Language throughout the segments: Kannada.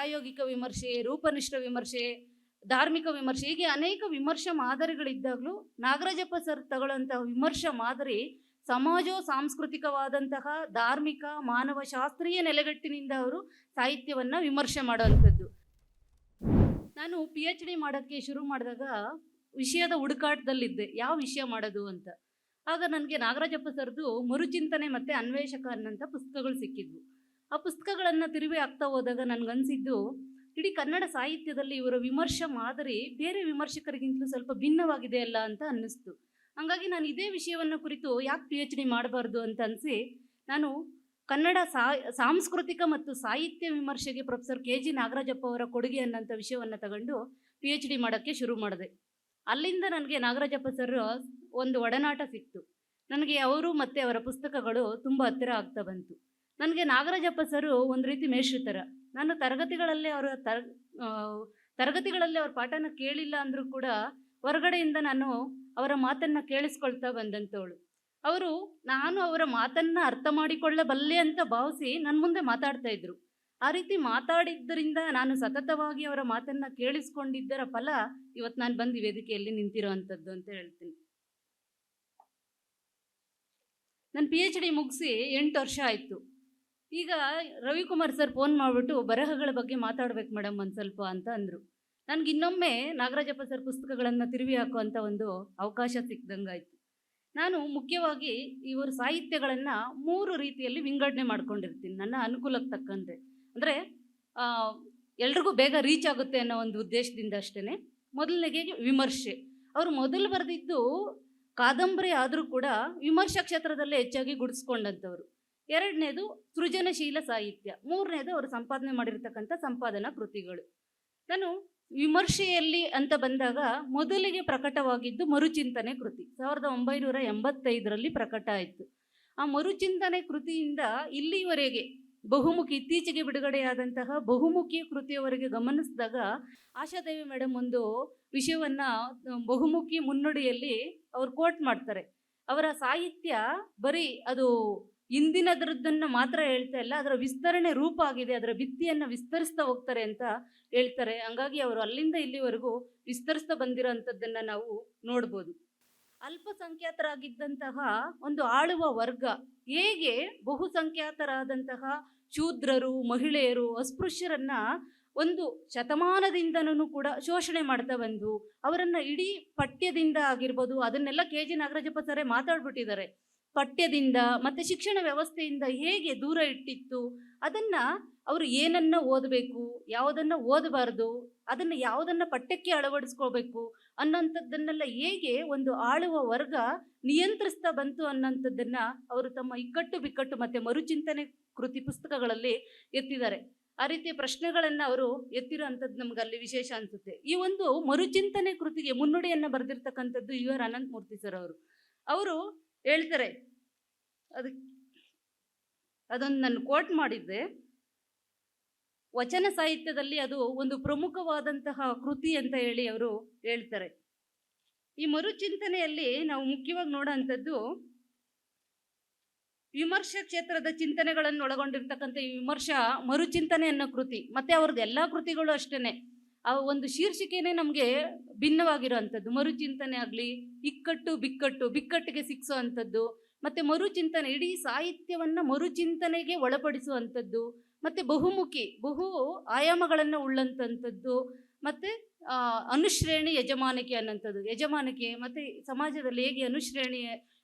ಪ್ರಾಯೋಗಿಕ ವಿಮರ್ಶೆ, ರೂಪನಿಷ್ಠ ವಿಮರ್ಶೆ, ಧಾರ್ಮಿಕ ವಿಮರ್ಶೆ, ಹೀಗೆ ಅನೇಕ ವಿಮರ್ಶೆ ಮಾದರಿಗಳಿದ್ದಾಗಲೂ ನಾಗರಾಜಪ್ಪ ಸರ್ ತಗೊಳ್ಳುವಂತಹ ವಿಮರ್ಶೆ ಮಾದರಿ ಸಮಾಜೋ ಸಾಂಸ್ಕೃತಿಕವಾದಂತಹ ಧಾರ್ಮಿಕ, ಮಾನವ ಶಾಸ್ತ್ರೀಯ ನೆಲೆಗಟ್ಟಿನಿಂದ ಅವರು ಸಾಹಿತ್ಯವನ್ನು ವಿಮರ್ಶೆ ಮಾಡುವಂಥದ್ದು. ನಾನು ಪಿ ಎಚ್ ಡಿ ಮಾಡೋಕ್ಕೆ ಶುರು ಮಾಡಿದಾಗ ವಿಷಯದ ಹುಡುಕಾಟದಲ್ಲಿದ್ದೆ. ಯಾವ ವಿಷಯ ಮಾಡೋದು ಅಂತ. ಆಗ ನನಗೆ ನಾಗರಾಜಪ್ಪ ಸರ್ದು ಮರುಚಿಂತನೆ ಮತ್ತು ಅನ್ವೇಷಕ ಅನ್ನೋಂಥ ಪುಸ್ತಕಗಳು ಸಿಕ್ಕಿದ್ವು. ಆ ಪುಸ್ತಕಗಳನ್ನು ತಿರುವಿ ಆಗ್ತಾ ಹೋದಾಗ ನನಗನ್ಸಿದ್ದು, ಇಡೀ ಕನ್ನಡ ಸಾಹಿತ್ಯದಲ್ಲಿ ಇವರ ವಿಮರ್ಶೆ ಮಾದರಿ ಬೇರೆ ವಿಮರ್ಶಕರಿಗಿಂತಲೂ ಸ್ವಲ್ಪ ಭಿನ್ನವಾಗಿದೆ ಅಲ್ಲ ಅಂತ ಅನ್ನಿಸ್ತು. ಹಾಗಾಗಿ ನಾನು ಇದೇ ವಿಷಯವನ್ನು ಕುರಿತು ಯಾಕೆ ಪಿ ಎಚ್ ಡಿ ಮಾಡಬಾರ್ದು ಅಂತ ಅನಿಸಿ, ನಾನು ಕನ್ನಡ ಸಾಂಸ್ಕೃತಿಕ ಮತ್ತು ಸಾಹಿತ್ಯ ವಿಮರ್ಶೆಗೆ ಪ್ರೊಫೆಸರ್ ಕೆ ಜಿ ನಾಗರಾಜಪ್ಪ ಅವರ ಕೊಡುಗೆ ಅನ್ನೋಂಥ ವಿಷಯವನ್ನು ತಗೊಂಡು ಪಿ ಎಚ್ ಡಿ ಮಾಡೋಕ್ಕೆ ಶುರು ಮಾಡಿದೆ. ಅಲ್ಲಿಂದ ನನಗೆ ನಾಗರಾಜಪ್ಪ ಸರ್ ಒಂದು ಒಡನಾಟ ಸಿಕ್ತು. ನನಗೆ ಅವರು ಮತ್ತು ಅವರ ಪುಸ್ತಕಗಳು ತುಂಬ ಹತ್ತಿರ ಆಗ್ತಾ ಬಂತು. ನನಗೆ ನಾಗರಾಜಪ್ಪ ಸರು ಒಂದು ರೀತಿ ಮೇಷ್ಟ್ರ ನಾನು ತರಗತಿಗಳಲ್ಲೇ ಅವರ ತರ ತರಗತಿಗಳಲ್ಲಿ ಅವ್ರ ಪಾಠನ ಕೇಳಿಲ್ಲ ಅಂದರೂ ಕೂಡ ಹೊರಗಡೆಯಿಂದ ನಾನು ಅವರ ಮಾತನ್ನು ಕೇಳಿಸ್ಕೊಳ್ತಾ ಬಂದಂಥವಳು. ಅವರು, ನಾನು ಅವರ ಮಾತನ್ನು ಅರ್ಥ ಮಾಡಿಕೊಳ್ಳಬಲ್ಲೆ ಅಂತ ಭಾವಿಸಿ ನನ್ನ ಮುಂದೆ ಮಾತಾಡ್ತಾ ಇದ್ರು. ಆ ರೀತಿ ಮಾತಾಡಿದ್ದರಿಂದ ನಾನು ಸತತವಾಗಿ ಅವರ ಮಾತನ್ನು ಕೇಳಿಸ್ಕೊಂಡಿದ್ದರ ಫಲ ಇವತ್ತು ನಾನು ಬಂದು ವೇದಿಕೆಯಲ್ಲಿ ನಿಂತಿರೋ ಅಂಥದ್ದು ಅಂತ ಹೇಳ್ತೀನಿ. ನಾನು ಪಿ ಎಚ್ ಡಿ ಮುಗಿಸಿ ಎಂಟು ವರ್ಷ ಆಯಿತು. ಈಗ ರವಿಕುಮಾರ್ ಸರ್ ಫೋನ್ ಮಾಡಿಬಿಟ್ಟು ಬರಹಗಳ ಬಗ್ಗೆ ಮಾತಾಡ್ಬೇಕು ಮೇಡಮ್ ಒಂದು ಸ್ವಲ್ಪ ಅಂತ ಅಂದರು. ನನಗೆ ಇನ್ನೊಮ್ಮೆ ನಾಗರಾಜಪ್ಪ ಸರ್ ಪುಸ್ತಕಗಳನ್ನು ತಿರುವಿ ಹಾಕುವಂಥ ಒಂದು ಅವಕಾಶ ಸಿಕ್ದಂಗಾಯ್ತು. ನಾನು ಮುಖ್ಯವಾಗಿ ಇವರು ಸಾಹಿತ್ಯಗಳನ್ನು ಮೂರು ರೀತಿಯಲ್ಲಿ ವಿಂಗಡಣೆ ಮಾಡ್ಕೊಂಡಿರ್ತೀನಿ. ನನ್ನ ಅನುಕೂಲಕ್ಕೆ ತಕ್ಕಂತೆ. ಅಂದರೆ ಎಲ್ರಿಗೂ ಬೇಗ ರೀಚ್ ಆಗುತ್ತೆ ಅನ್ನೋ ಒಂದು ಉದ್ದೇಶದಿಂದ ಅಷ್ಟೇ ಮೊದಲನೇಗೆ ವಿಮರ್ಶೆ. ಅವರು ಮೊದಲು ಬರೆದಿದ್ದು ಕಾದಂಬರಿ ಆದರೂ ಕೂಡ ವಿಮರ್ಶಾ ಕ್ಷೇತ್ರದಲ್ಲೇ ಹೆಚ್ಚಾಗಿ ಗುಡಿಸ್ಕೊಂಡಂಥವ್ರು ಎರಡನೇದು ಸೃಜನಶೀಲ ಸಾಹಿತ್ಯ. ಮೂರನೇದು ಅವರು ಸಂಪಾದನೆ ಮಾಡಿರ್ತಕ್ಕಂಥ ಸಂಪಾದನಾ ಕೃತಿಗಳು. ನಾನು ವಿಮರ್ಶೆಯಲ್ಲಿ ಅಂತ ಬಂದಾಗ ಮೊದಲಿಗೆ ಪ್ರಕಟವಾಗಿದ್ದು ಮರುಚಿಂತನೆ ಕೃತಿ. ಸಾವಿರದ ಒಂಬೈನೂರ ಎಂಬತ್ತೈದರಲ್ಲಿ ಪ್ರಕಟ ಆಯಿತು. ಆ ಮರುಚಿಂತನೆ ಕೃತಿಯಿಂದ ಇಲ್ಲಿವರೆಗೆ ಬಹುಮುಖಿ, ಇತ್ತೀಚೆಗೆ ಬಿಡುಗಡೆಯಾದಂತಹ ಬಹುಮುಖಿ ಕೃತಿಯವರೆಗೆ ಗಮನಿಸಿದಾಗ ಆಶಾದೇವಿ ಮೇಡಮ್ ಒಂದು ವಿಷಯವನ್ನು ಬಹುಮುಖಿ ಮುನ್ನುಡಿಯಲ್ಲಿ ಅವರು ಕೋಟ್ ಮಾಡ್ತಾರೆ. ಅವರ ಸಾಹಿತ್ಯ ಬರೀ ಅದು ಇಂದಿನದ್ರದ್ದನ್ನು ಮಾತ್ರ ಹೇಳ್ತಾ ಇಲ್ಲ. ಅದರ ವಿಸ್ತರಣೆ ರೂಪ ಆಗಿದೆ. ಅದರ ಭಿತ್ತಿಯನ್ನು ವಿಸ್ತರಿಸ್ತಾ ಹೋಗ್ತಾರೆ ಅಂತ ಹೇಳ್ತಾರೆ. ಹಂಗಾಗಿ ಅವರು ಅಲ್ಲಿಂದ ಇಲ್ಲಿವರೆಗೂ ವಿಸ್ತರಿಸ್ತಾ ಬಂದಿರೋ ಅಂಥದ್ದನ್ನು ನಾವು ನೋಡ್ಬೋದು. ಅಲ್ಪಸಂಖ್ಯಾತರಾಗಿದ್ದಂತಹ ಒಂದು ಆಳುವ ವರ್ಗ ಹೇಗೆ ಬಹುಸಂಖ್ಯಾತರಾದಂತಹ ಶೂದ್ರರು, ಮಹಿಳೆಯರು, ಅಸ್ಪೃಶ್ಯರನ್ನ ಒಂದು ಶತಮಾನದಿಂದನೂ ಕೂಡ ಶೋಷಣೆ ಮಾಡ್ತಾ ಬಂದು ಅವರನ್ನ ಇಡೀ ಪಠ್ಯದಿಂದ ಆಗಿರ್ಬೋದು ಅದನ್ನೆಲ್ಲ ಕೆ ಜಿ ನಾಗರಾಜಪ್ಪ ಸರೇ ಮಾತಾಡ್ಬಿಟ್ಟಿದ್ದಾರೆ. ಪಠ್ಯದಿಂದ ಮತ್ತು ಶಿಕ್ಷಣ ವ್ಯವಸ್ಥೆಯಿಂದ ಹೇಗೆ ದೂರ ಇಟ್ಟಿತ್ತು, ಅದನ್ನು ಅವರು ಏನನ್ನು ಓದಬೇಕು, ಯಾವುದನ್ನು ಓದಬಾರ್ದು, ಅದನ್ನು ಯಾವುದನ್ನು ಪಠ್ಯಕ್ಕೆ ಅಳವಡಿಸ್ಕೋಬೇಕು ಅನ್ನೋಂಥದ್ದನ್ನೆಲ್ಲ ಹೇಗೆ ಒಂದು ಆಳುವ ವರ್ಗ ನಿಯಂತ್ರಿಸ್ತಾ ಬಂತು ಅನ್ನೋಂಥದ್ದನ್ನು ಅವರು ತಮ್ಮ ಇಕ್ಕಟ್ಟು ಬಿಕ್ಕಟ್ಟು ಮತ್ತು ಮರುಚಿಂತನೆ ಕೃತಿ ಪುಸ್ತಕಗಳಲ್ಲಿ ಎತ್ತಿದ್ದಾರೆ. ಆ ರೀತಿಯ ಪ್ರಶ್ನೆಗಳನ್ನು ಅವರು ಎತ್ತಿರೋ ಅಂಥದ್ದು ನಮ್ಗೆ ಅಲ್ಲಿ ವಿಶೇಷ ಅನಿಸುತ್ತೆ. ಈ ಒಂದು ಮರುಚಿಂತನೆ ಕೃತಿಗೆ ಮುನ್ನುಡಿಯನ್ನು ಬರೆದಿರ್ತಕ್ಕಂಥದ್ದು ಯು ಆರ್ ಅನಂತಮೂರ್ತಿ ಸರ್ ಅವರು. ಅವರು ಹೇಳ್ತಾರೆ. ಅದಕ್ಕೆ ಅದೊಂದು ನಾನು ಕೋಟ್ ಮಾಡಿದ್ದೆ. ವಚನ ಸಾಹಿತ್ಯದಲ್ಲಿ ಅದು ಒಂದು ಪ್ರಮುಖವಾದಂತಹ ಕೃತಿ ಅಂತ ಹೇಳಿ ಅವರು ಹೇಳ್ತಾರೆ. ಈ ಮರುಚಿಂತನೆಯಲ್ಲಿ ನಾವು ಮುಖ್ಯವಾಗಿ ನೋಡೋಂಥದ್ದು ವಿಮರ್ಶಾ ಕ್ಷೇತ್ರದ ಚಿಂತನೆಗಳನ್ನು ಒಳಗೊಂಡಿರ್ತಕ್ಕಂಥ ವಿಮರ್ಶಾ ಮರುಚಿಂತನೆ ಅನ್ನೋ ಕೃತಿ. ಮತ್ತೆ ಅವ್ರದ್ದು ಎಲ್ಲ ಕೃತಿಗಳು ಅಷ್ಟೇ ಆ ಒಂದು ಶೀರ್ಷಿಕೆನೇ ನಮಗೆ ಭಿನ್ನವಾಗಿರುವಂಥದ್ದು. ಮರುಚಿಂತನೆ ಆಗಲಿ, ಇಕ್ಕಟ್ಟು, ಬಿಕ್ಕಟ್ಟು, ಬಿಕ್ಕಟ್ಟಿಗೆ ಸಿಕ್ಸೋ ಅಂಥದ್ದು ಮತ್ತು ಮರುಚಿಂತನೆ, ಇಡೀ ಸಾಹಿತ್ಯವನ್ನು ಮರುಚಿಂತನೆಗೆ ಒಳಪಡಿಸುವಂಥದ್ದು, ಮತ್ತು ಬಹುಮುಖಿ, ಬಹು ಆಯಾಮಗಳನ್ನು ಉಳ್ಳಂಥದ್ದು ಮತ್ತು ಅನುಶ್ರೇಣಿ ಯಜಮಾನಿಕೆ ಅನ್ನೋಂಥದ್ದು. ಯಜಮಾನಿಕೆ, ಮತ್ತು ಸಮಾಜದಲ್ಲಿ ಹೇಗೆ ಅನುಶ್ರೇಣಿ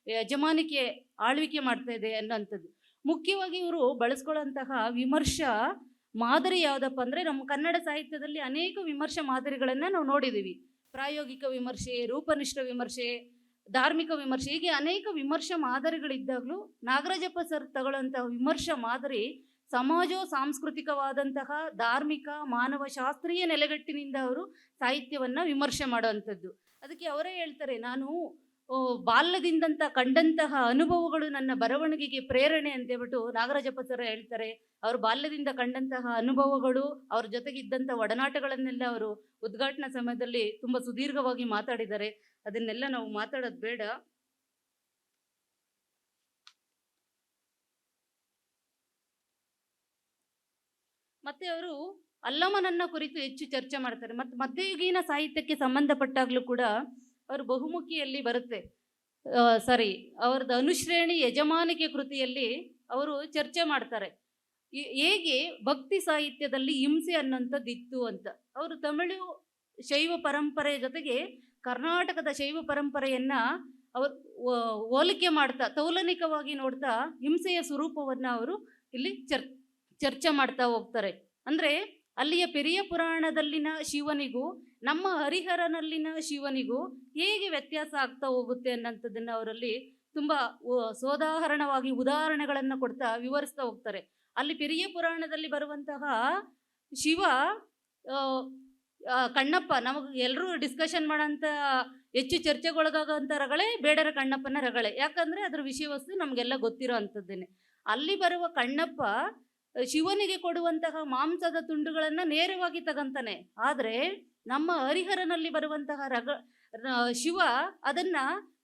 ಯಜಮಾನಿಕೆ ಆಳ್ವಿಕೆ ಮಾಡ್ತಾ ಇದೆ ಅನ್ನೋಂಥದ್ದು. ಮುಖ್ಯವಾಗಿ ಇವರು ಬಳಸ್ಕೊಳ್ಳೋಂತಹ ವಿಮರ್ಶಾ ಮಾದರಿ ಯಾವುದಪ್ಪ ಅಂದರೆ ನಮ್ಮ ಕನ್ನಡ ಸಾಹಿತ್ಯದಲ್ಲಿ ಅನೇಕ ವಿಮರ್ಶೆ ಮಾದರಿಗಳನ್ನು ನಾವು ನೋಡಿದ್ದೀವಿ ಪ್ರಾಯೋಗಿಕ ವಿಮರ್ಶೆ, ರೂಪನಿಷ್ಠ ವಿಮರ್ಶೆ, ಧಾರ್ಮಿಕ ವಿಮರ್ಶೆ, ಹೀಗೆ ಅನೇಕ ವಿಮರ್ಶೆ ಮಾದರಿಗಳಿದ್ದಾಗಲೂ ನಾಗರಾಜಪ್ಪ ಸರ್ ತಗೊಳ್ಳೋಂತಹ ವಿಮರ್ಶೆ ಮಾದರಿ ಸಮಾಜೋ ಸಾಂಸ್ಕೃತಿಕವಾದಂತಹ ಧಾರ್ಮಿಕ, ಮಾನವ ಶಾಸ್ತ್ರೀಯ ನೆಲೆಗಟ್ಟಿನಿಂದ ಅವರು ಸಾಹಿತ್ಯವನ್ನು ವಿಮರ್ಶೆ ಮಾಡುವಂಥದ್ದು. ಅದಕ್ಕೆ ಅವರೇ ಹೇಳ್ತಾರೆ, ನಾನು ಬಾಲ್ಯದಿಂದಂತ ಕಂಡಂತಹ ಅನುಭವಗಳು ನನ್ನ ಬರವಣಿಗೆಗೆ ಪ್ರೇರಣೆ ಅಂತ ಹೇಳ್ಬಿಟ್ಟು ನಾಗರಾಜಪ್ಪ ಸರ್ ಹೇಳ್ತಾರೆ. ಅವರು ಬಾಲ್ಯದಿಂದ ಕಂಡಂತಹ ಅನುಭವಗಳು, ಅವ್ರ ಜೊತೆಗಿದ್ದಂಥ ಒಡನಾಟಗಳನ್ನೆಲ್ಲ ಅವರು ಉದ್ಘಾಟನಾ ಸಮಯದಲ್ಲಿ ತುಂಬ ಸುದೀರ್ಘವಾಗಿ ಮಾತಾಡಿದ್ದಾರೆ. ಅದನ್ನೆಲ್ಲ ನಾವು ಮಾತಾಡೋದು ಬೇಡ. ಮತ್ತೆ ಅವರು ಅಲ್ಲಮನನ್ನ ಕುರಿತು ಹೆಚ್ಚು ಚರ್ಚೆ ಮಾಡ್ತಾರೆ. ಮತ್ತು ಮಧ್ಯಯುಗೀನ ಸಾಹಿತ್ಯಕ್ಕೆ ಸಂಬಂಧಪಟ್ಟಾಗಲೂ ಕೂಡ ಅವರು ಬಹುಮುಖಿಯಲ್ಲಿ ಬರುತ್ತೆ. ಸಾರಿ ಅವ್ರದ್ದು ಅನುಶ್ರೇಣಿ ಯಜಮಾನಿಕೆ ಕೃತಿಯಲ್ಲಿ ಅವರು ಚರ್ಚೆ ಮಾಡ್ತಾರೆ. ಹೇಗೆ ಭಕ್ತಿ ಸಾಹಿತ್ಯದಲ್ಲಿ ಹಿಂಸೆ ಅನ್ನೋಂಥದ್ದು ಇತ್ತು ಅಂತ. ಅವರು ತಮಿಳು ಶೈವ ಪರಂಪರೆಯ ಜೊತೆಗೆ ಕರ್ನಾಟಕದ ಶೈವ ಪರಂಪರೆಯನ್ನು ಅವರು ಹೋಲಿಕೆ ಮಾಡ್ತಾ, ತೌಲನಿಕವಾಗಿ ನೋಡ್ತಾ ಹಿಂಸೆಯ ಸ್ವರೂಪವನ್ನು ಅವರು ಇಲ್ಲಿ ಚರ್, ಚರ್ಚೆ ಮಾಡ್ತಾ ಹೋಗ್ತಾರೆ. ಅಂದರೆ ಅಲ್ಲಿಯ ಪೆರಿಯ ಪುರಾಣದಲ್ಲಿನ ಶಿವನಿಗೂ ನಮ್ಮ ಹರಿಹರನಲ್ಲಿನ ಶಿವನಿಗೂ ಹೇಗೆ ವ್ಯತ್ಯಾಸ ಆಗ್ತಾ ಹೋಗುತ್ತೆ ಅನ್ನೋಂಥದ್ದನ್ನು ಅವರಲ್ಲಿ ತುಂಬ ಸೋದಾಹರಣವಾಗಿ ಉದಾಹರಣೆಗಳನ್ನು ಕೊಡ್ತಾ ವಿವರಿಸ್ತಾ ಹೋಗ್ತಾರೆ. ಅಲ್ಲಿ ಪೆರಿಯ ಪುರಾಣದಲ್ಲಿ ಬರುವಂತಹ ಶಿವ ಕಣ್ಣಪ್ಪ ನಮಗೆ ಎಲ್ಲರೂ ಡಿಸ್ಕಷನ್ ಮಾಡೋಂಥ ಹೆಚ್ಚು ಚರ್ಚೆಗೊಳಗಾಗೋಂಥ ರಗಳೇ ಬೇಡರ ಕಣ್ಣಪ್ಪನ ರಗಳೆ. ಯಾಕಂದರೆ ಅದರ ವಿಷಯ ವಸ್ತು ನಮಗೆಲ್ಲ ಗೊತ್ತಿರೋ ಅಂಥದ್ದೇನೆ. ಅಲ್ಲಿ ಬರುವ ಕಣ್ಣಪ್ಪ ಶಿವನಿಗೆ ಕೊಡುವಂತಹ ಮಾಂಸದ ತುಂಡುಗಳನ್ನು ನೇರವಾಗಿ ತಗಂತಾನೆ. ಆದರೆ ನಮ್ಮ ಹರಿಹರನಲ್ಲಿ ಬರುವಂತಹ ರಗ ಶಿವ ಅದನ್ನ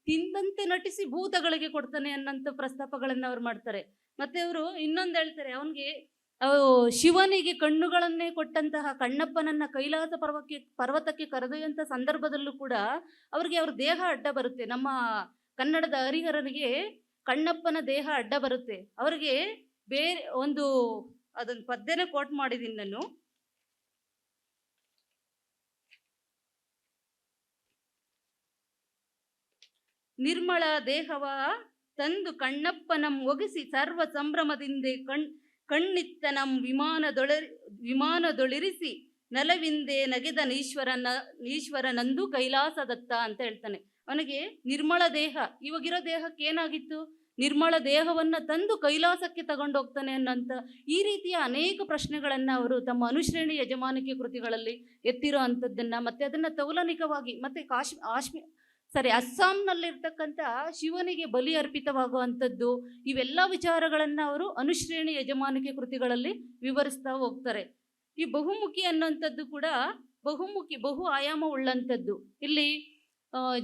ತಿಂದಂತೆ ನಟಿಸಿ ಭೂತಗಳಿಗೆ ಕೊಡ್ತಾನೆ ಅನ್ನಂತ ಪ್ರಸ್ತಾಪಗಳನ್ನು ಅವ್ರು ಮಾಡ್ತಾರೆ. ಮತ್ತೆ ಅವರು ಇನ್ನೊಂದು ಹೇಳ್ತಾರೆ, ಅವನಿಗೆ ಶಿವನಿಗೆ ಕಣ್ಣುಗಳನ್ನೇ ಕೊಟ್ಟಂತಹ ಕಣ್ಣಪ್ಪನನ್ನ ಕೈಲಾಸ ಪರ್ವಕ್ಕೆ, ಪರ್ವತಕ್ಕೆ ಕರೆದೊಯ್ಯುವಂಥ ಸಂದರ್ಭದಲ್ಲೂ ಕೂಡ ಅವ್ರಿಗೆ ಅವ್ರ ದೇಹ ಅಡ್ಡ ಬರುತ್ತೆ. ನಮ್ಮ ಕನ್ನಡದ ಹರಿಹರನಿಗೆ ಕಣ್ಣಪ್ಪನ ದೇಹ ಅಡ್ಡ ಬರುತ್ತೆ. ಅವರಿಗೆ ಬೇರೆ ಒಂದು ಅದೊಂದು ಪದ್ಯನೇ ಕೋಟ್ ಮಾಡಿದ್ದೀನಿ ನಾನು. ನಿರ್ಮಳ ದೇಹವ ತಂದು ಕಣ್ಣಪ್ಪನಂ ಒಗಿಸಿ ಸರ್ವ ಸಂಭ್ರಮದಿಂದ ಕಣ್, ಕಣ್ಣಿತ್ತನಂ ವಿಮಾನದೊಳ, ವಿಮಾನದೊಳಿರಿಸಿ ನಲವಿಂದೆ ನಗೆದ ಈಶ್ವರನ ಈಶ್ವರನಂದು ಕೈಲಾಸದತ್ತ ಅಂತ ಹೇಳ್ತಾನೆ. ಅವನಿಗೆ ನಿರ್ಮಳ ದೇಹ, ಇವಾಗಿರೋ ದೇಹಕ್ಕೆ ಏನಾಗಿತ್ತು? ನಿರ್ಮಳ ದೇಹವನ್ನ ತಂದು ಕೈಲಾಸಕ್ಕೆ ತಗೊಂಡೋಗ್ತಾನೆ ಅನ್ನೋಂಥ ಈ ರೀತಿಯ ಅನೇಕ ಪ್ರಶ್ನೆಗಳನ್ನು ಅವರು ತಮ್ಮ ಅನುಶ್ರೇಣಿ ಯಜಮಾನಿಕೆ ಕೃತಿಗಳಲ್ಲಿ ಎತ್ತಿರೋ ಅಂಥದ್ದನ್ನು ಮತ್ತೆ ಅದನ್ನ ತೌಲನಿಕವಾಗಿ ಮತ್ತೆ ಕಾಶ್ಮೀ, ಆಶ್ಮಿ ಸರಿ ಅಸ್ಸಾಂನಲ್ಲಿರ್ತಕ್ಕಂಥ ಶಿವನಿಗೆ ಬಲಿ ಅರ್ಪಿತವಾಗುವಂಥದ್ದು ಇವೆಲ್ಲ ವಿಚಾರಗಳನ್ನು ಅವರು ಅನುಶ್ರೇಣಿ ಯಜಮಾನಿಕೆ ಕೃತಿಗಳಲ್ಲಿ ವಿವರಿಸ್ತಾ ಹೋಗ್ತಾರೆ. ಈ ಬಹುಮುಖಿ ಅನ್ನುವಂಥದ್ದು ಕೂಡ ಬಹುಮುಖಿ ಬಹು ಆಯಾಮ ಉಳ್ಳಂಥದ್ದು. ಇಲ್ಲಿ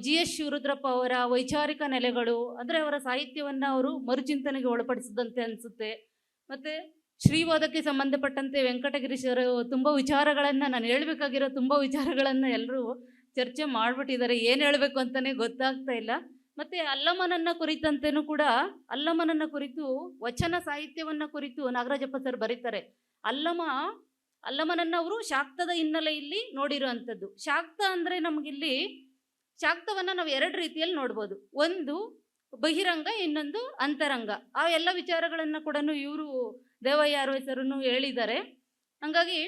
ಜಿ ಎಸ್ ಶಿವರುದ್ರಪ್ಪ ಅವರ ವೈಚಾರಿಕ ನೆಲೆಗಳು ಅಂದರೆ ಅವರ ಸಾಹಿತ್ಯವನ್ನು ಅವರು ಮರುಚಿಂತನೆಗೆ ಒಳಪಡಿಸಿದಂತೆ ಅನಿಸುತ್ತೆ. ಮತ್ತು ಶ್ರೀವಾದಕ್ಕೆ ಸಂಬಂಧಪಟ್ಟಂತೆ ವೆಂಕಟಗಿರೀಶರು ತುಂಬ ವಿಚಾರಗಳನ್ನು ನಾನು ಹೇಳಬೇಕಾಗಿರೋ ತುಂಬ ವಿಚಾರಗಳನ್ನು ಎಲ್ಲರೂ ಚರ್ಚೆ ಮಾಡಿಬಿಟ್ಟಿದ್ದಾರೆ. ಏನು ಹೇಳಬೇಕು ಅಂತಲೇ ಗೊತ್ತಾಗ್ತಾ ಇಲ್ಲ. ಮತ್ತು ಅಲ್ಲಮನನ್ನ ಕುರಿತಂತೆನೂ ಕೂಡ ಅಲ್ಲಮನನ್ನ ಕುರಿತು, ವಚನ ಸಾಹಿತ್ಯವನ್ನು ಕುರಿತು ನಾಗರಾಜಪ್ಪ ಸರ್ ಬರೀತಾರೆ. ಅಲ್ಲಮ ಅಲ್ಲಮನನ್ನ ಅವರು ಶಾಕ್ತದ ಹಿನ್ನೆಲೆಯಲ್ಲಿ ನೋಡಿರೋ ಅಂಥದ್ದು ಶಾಕ್ತ ಅಂದರೆ ನಮಗಿಲ್ಲಿ ಶಾಕ್ತವನ್ನು ನಾವು ಎರಡು ರೀತಿಯಲ್ಲಿ ನೋಡ್ಬೋದು. ಒಂದು ಬಹಿರಂಗ, ಇನ್ನೊಂದು ಅಂತರಂಗ. ಆ ಎಲ್ಲ ವಿಚಾರಗಳನ್ನು ಕೂಡ ಇವರು ದೇವಯ್ಯ ಅರವೈಸರನ್ನು ಹೇಳಿದ್ದಾರೆ. ಹಾಗಾಗಿ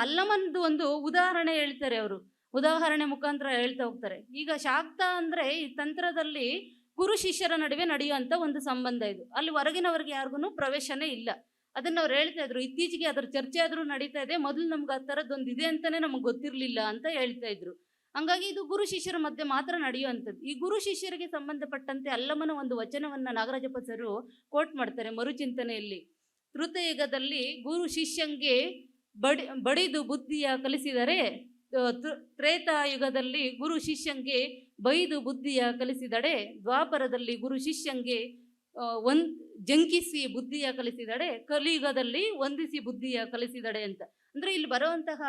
ಅಲ್ಲಮನ್ದು ಒಂದು ಉದಾಹರಣೆ ಹೇಳ್ತಾರೆ ಅವರು. ಉದಾಹರಣೆ ಮುಖಾಂತರ ಹೇಳ್ತಾ ಹೋಗ್ತಾರೆ. ಈಗ ಶಾಕ್ತ ಅಂದರೆ ಈ ತಂತ್ರದಲ್ಲಿ ಗುರು ಶಿಷ್ಯರ ನಡುವೆ ನಡೆಯುವಂಥ ಒಂದು ಸಂಬಂಧ ಇದು. ಅಲ್ಲಿ ಹೊರಗಿನವರಿಗೆ ಯಾರಿಗೂ ಪ್ರವೇಶನೇ ಇಲ್ಲ. ಅದನ್ನ ಅವ್ರು ಹೇಳ್ತಾ ಇದ್ರು. ಇತ್ತೀಚೆಗೆ ಅದ್ರ ಚರ್ಚೆ ಆದರೂ ನಡೀತಾ ಇದೆ. ಮೊದಲು ನಮ್ಗೆ ಆ ಥರದ್ದೊಂದು ಇದೆ ಅಂತಾನೆ ನಮಗೆ ಗೊತ್ತಿರಲಿಲ್ಲ ಅಂತ ಹೇಳ್ತಾ ಇದ್ರು. ಹಂಗಾಗಿ ಇದು ಗುರು ಶಿಷ್ಯರ ಮಧ್ಯೆ ಮಾತ್ರ ನಡೆಯುವಂಥದ್ದು. ಈ ಗುರು ಶಿಷ್ಯರಿಗೆ ಸಂಬಂಧಪಟ್ಟಂತೆ ಅಲ್ಲಮ್ಮನ ಒಂದು ವಚನವನ್ನ ನಾಗರಾಜಪ್ಪ ಸರು ಕೋಟ್ ಮಾಡ್ತಾರೆ ಮರುಚಿಂತನೆಯಲ್ಲಿ. ಋತಯುಗದಲ್ಲಿ ಗುರು ಶಿಷ್ಯಂಗೆ ಬಡಿ, ಬಡಿದು ಬುದ್ಧಿಯ ಕಲಿಸಿದರೆ ತ್ರೇತಾಯುಗದಲ್ಲಿ ಗುರು ಶಿಷ್ಯಂಗೆ ಬೈದು ಬುದ್ಧಿಯ ಕಲಿಸಿದಡೆ, ದ್ವಾಪರದಲ್ಲಿ ಗುರು ಶಿಷ್ಯಂಗೆ ಒಂದ್, ಜಂಕಿಸಿ ಬುದ್ಧಿಯ ಕಲಿಸಿದಡೆ, ಕಲಿಯುಗದಲ್ಲಿ ವಂದಿಸಿ ಬುದ್ಧಿಯ ಕಲಿಸಿದಡೆ ಅಂತ. ಅಂದ್ರೆ ಇಲ್ಲಿ ಬರುವಂತಹ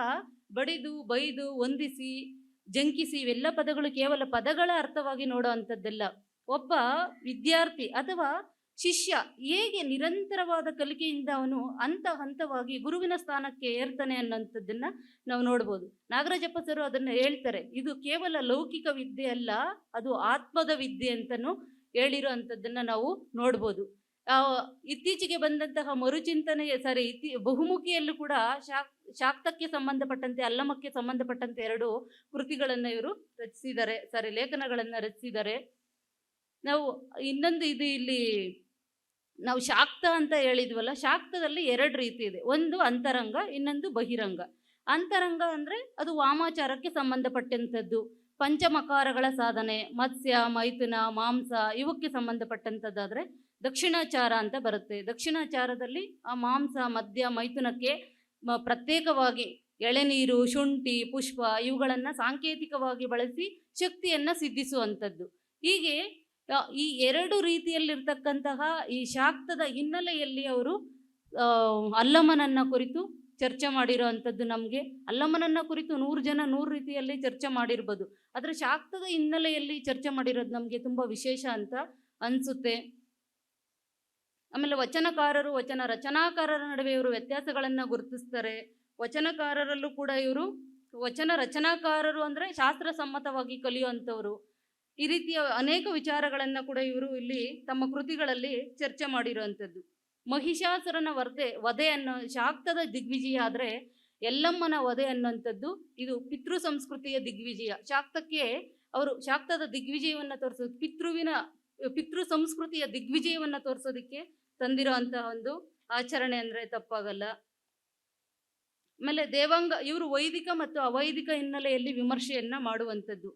ಬಡಿದು, ಬೈದು, ವಂದಿಸಿ, ಜಂಕಿಸಿ ಇವೆಲ್ಲ ಪದಗಳು ಕೇವಲ ಪದಗಳ ಅರ್ಥವಾಗಿ ನೋಡೋ ಅಂಥದ್ದಲ್ಲ. ಒಬ್ಬ ವಿದ್ಯಾರ್ಥಿ ಅಥವಾ ಶಿಷ್ಯ ಹೇಗೆ ನಿರಂತರವಾದ ಕಲಿಕೆಯಿಂದ ಅವನು ಹಂತ ಹಂತವಾಗಿ ಗುರುವಿನ ಸ್ಥಾನಕ್ಕೆ ಏರ್ತಾನೆ ಅನ್ನೋಂಥದ್ದನ್ನ ನಾವು ನೋಡ್ಬೋದು. ನಾಗರಾಜಪ್ಪ ಸರು ಅದನ್ನ ಹೇಳ್ತಾರೆ, ಇದು ಕೇವಲ ಲೌಕಿಕ ವಿದ್ಯೆ ಅಲ್ಲ, ಅದು ಆತ್ಮದ ವಿದ್ಯೆ ಅಂತಲೂ ಹೇಳಿರೋ ಅಂಥದ್ದನ್ನ ನಾವು ನೋಡ್ಬೋದು. ಇತ್ತೀಚೆಗೆ ಬಂದಂತಹ ಮರುಚಿಂತನೆ ಸರಿ ಇತಿ ಬಹುಮುಖಿಯಲ್ಲೂ ಕೂಡ ಶಾಕ್, ಶಾಕ್ತಕ್ಕೆ ಸಂಬಂಧಪಟ್ಟಂತೆ, ಅಲ್ಲಮಕ್ಕೆ ಸಂಬಂಧಪಟ್ಟಂತೆ ಎರಡು ಕೃತಿಗಳನ್ನು ಇವರು ರಚಿಸಿದ್ದಾರೆ. ಸಾರಿ ಲೇಖನಗಳನ್ನು ರಚಿಸಿದ್ದಾರೆ. ನಾವು ಇನ್ನೊಂದು ಇದು ಇಲ್ಲಿ ನಾವು ಶಾಕ್ತ ಅಂತ ಹೇಳಿದ್ವಲ್ಲ, ಶಾಕ್ತದಲ್ಲಿ ಎರಡು ರೀತಿ ಇದೆ. ಒಂದು ಅಂತರಂಗ, ಇನ್ನೊಂದು ಬಹಿರಂಗ. ಅಂತರಂಗ ಅಂದರೆ ಅದು ವಾಮಾಚಾರಕ್ಕೆ ಸಂಬಂಧಪಟ್ಟಂಥದ್ದು. ಪಂಚಮಕಾರಗಳ ಸಾಧನೆ, ಮತ್ಸ್ಯ, ಮೈಥುನ, ಮಾಂಸ ಇವಕ್ಕೆ ಸಂಬಂಧಪಟ್ಟಂಥದ್ದಾದರೆ ದಕ್ಷಿಣಾಚಾರ ಅಂತ ಬರುತ್ತೆ. ದಕ್ಷಿಣಾಚಾರದಲ್ಲಿ ಆ ಮಾಂಸ, ಮದ್ಯ, ಮೈಥುನಕ್ಕೆ ಪ್ರತ್ಯೇಕವಾಗಿ ಎಳೆನೀರು, ಶುಂಠಿ, ಪುಷ್ಪ ಇವುಗಳನ್ನು ಸಾಂಕೇತಿಕವಾಗಿ ಬಳಸಿ ಶಕ್ತಿಯನ್ನು ಸಿದ್ಧಿಸುವಂಥದ್ದು. ಹೀಗೆ ಈ ಎರಡು ರೀತಿಯಲ್ಲಿರ್ತಕ್ಕಂತಹ ಈ ಶಾಕ್ತದ ಹಿನ್ನೆಲೆಯಲ್ಲಿ ಅವರು ಅಲ್ಲಮನನ್ನ ಕುರಿತು ಚರ್ಚೆ ಮಾಡಿರೋ ಅಂಥದ್ದು ನಮಗೆ. ಅಲ್ಲಮ್ಮನನ್ನ ಕುರಿತು ನೂರು ಜನ ನೂರು ರೀತಿಯಲ್ಲಿ ಚರ್ಚೆ ಮಾಡಿರ್ಬೋದು. ಆದರೆ ಶಾಕ್ತದ ಹಿನ್ನೆಲೆಯಲ್ಲಿ ಚರ್ಚೆ ಮಾಡಿರೋದು ನಮಗೆ ತುಂಬ ವಿಶೇಷ ಅಂತ ಅನಿಸುತ್ತೆ. ಆಮೇಲೆ ವಚನಕಾರರು, ವಚನ ರಚನಾಕಾರರ ನಡುವೆ ಇವರು ವ್ಯತ್ಯಾಸಗಳನ್ನು ಗುರುತಿಸ್ತಾರೆ. ವಚನಕಾರರಲ್ಲೂ ಕೂಡ ಇವರು, ವಚನ ರಚನಾಕಾರರು ಅಂದರೆ ಶಾಸ್ತ್ರಸಮ್ಮತವಾಗಿ ಕಲಿಯುವಂಥವ್ರು. ಈ ರೀತಿಯ ಅನೇಕ ವಿಚಾರಗಳನ್ನು ಕೂಡ ಇವರು ಇಲ್ಲಿ ತಮ್ಮ ಕೃತಿಗಳಲ್ಲಿ ಚರ್ಚೆ ಮಾಡಿರುವಂಥದ್ದು. ಮಹಿಷಾಸುರನ ವಧೆ ವಧೆ ಅನ್ನೋ ಶಾಕ್ತದ ದಿಗ್ವಿಜಯ ಆದರೆ ಎಲ್ಲಮ್ಮನ ವಧೆ ಅನ್ನುವಂಥದ್ದು ಇದು ಪಿತೃ ಸಂಸ್ಕೃತಿಯ ದಿಗ್ವಿಜಯ. ಶಾಕ್ತಕ್ಕೆ ಅವರು ಶಾಕ್ತದ ದಿಗ್ವಿಜಯವನ್ನು ತೋರಿಸೋದು, ಪಿತೃವಿನ, ಪಿತೃ ಸಂಸ್ಕೃತಿಯ ದಿಗ್ವಿಜಯವನ್ನು ತೋರಿಸೋದಕ್ಕೆ ತಂದಿರೋ ಅಂತಹ ಒಂದು ಆಚರಣೆ ಅಂದರೆ ತಪ್ಪಾಗಲ್ಲ. ಆಮೇಲೆ ದೇವಾಂಗ ಇವರು ವೈದಿಕ ಮತ್ತು ಅವೈದಿಕ ಹಿನ್ನೆಲೆಯಲ್ಲಿ ವಿಮರ್ಶೆಯನ್ನ ಮಾಡುವಂಥದ್ದು.